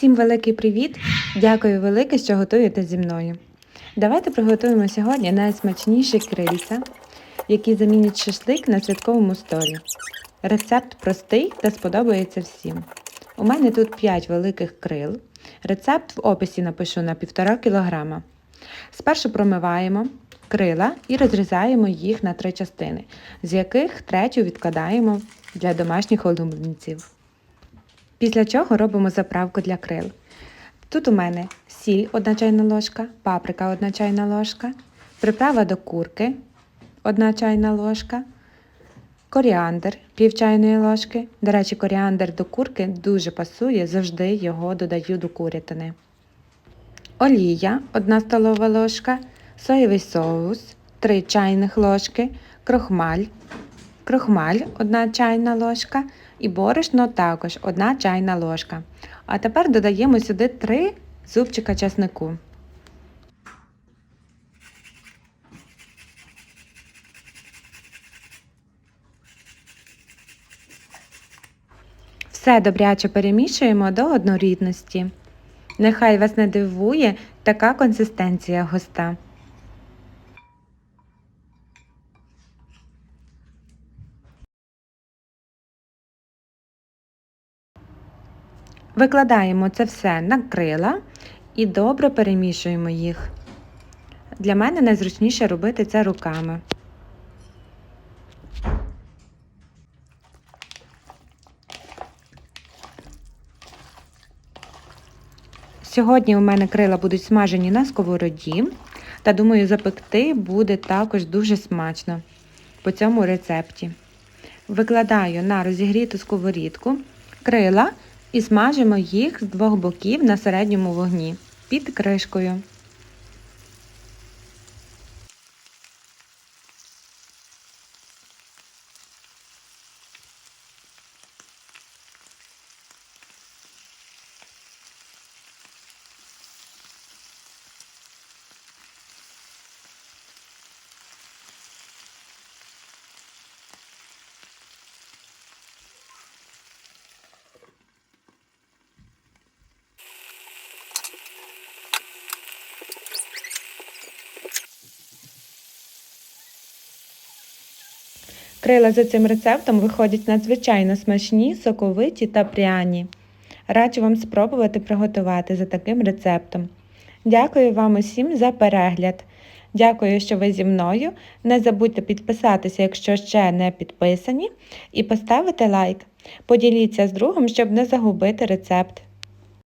Всім великий привіт! Дякую велике, що готуєте зі мною. Давайте приготуємо сьогодні найсмачніші крильця, які замінять шашлик на святковому столі. Рецепт простий та сподобається всім. У мене тут 5 великих крил. Рецепт в описі напишу на 1,5 кг. Спершу промиваємо крила і розрізаємо їх на три частини, з яких третю відкладаємо для домашніх улюбленців. Після чого робимо заправку для крил. Тут у мене сіль 1 чайна ложка, паприка 1 чайна ложка, приправа до курки 1 чайна ложка, коріандр пів чайної ложки. До речі, коріандр до курки дуже пасує, завжди його додаю до курятини. Олія 1 столова ложка, соєвий соус 3 чайних ложки, крохмаль, крохмаль 1 чайна ложка і борошно також 1 чайна ложка. А тепер додаємо сюди 3 зубчика часнику. Все добряче перемішуємо до однорідності. Нехай вас не дивує така консистенція густа. Викладаємо це все на крила і добре перемішуємо їх. Для мене найзручніше робити це руками. Сьогодні у мене крила будуть смажені на сковороді, та думаю, запекти буде також дуже смачно по цьому рецепті. Викладаю на розігріту сковорідку крила і смажимо їх з двох боків на середньому вогні під кришкою. Крила за цим рецептом виходять надзвичайно смачні, соковиті та пряні. Раджу вам спробувати приготувати за таким рецептом. Дякую вам усім за перегляд. Дякую, що ви зі мною. Не забудьте підписатися, якщо ще не підписані, і поставити лайк. Поділіться з другом, щоб не загубити рецепт.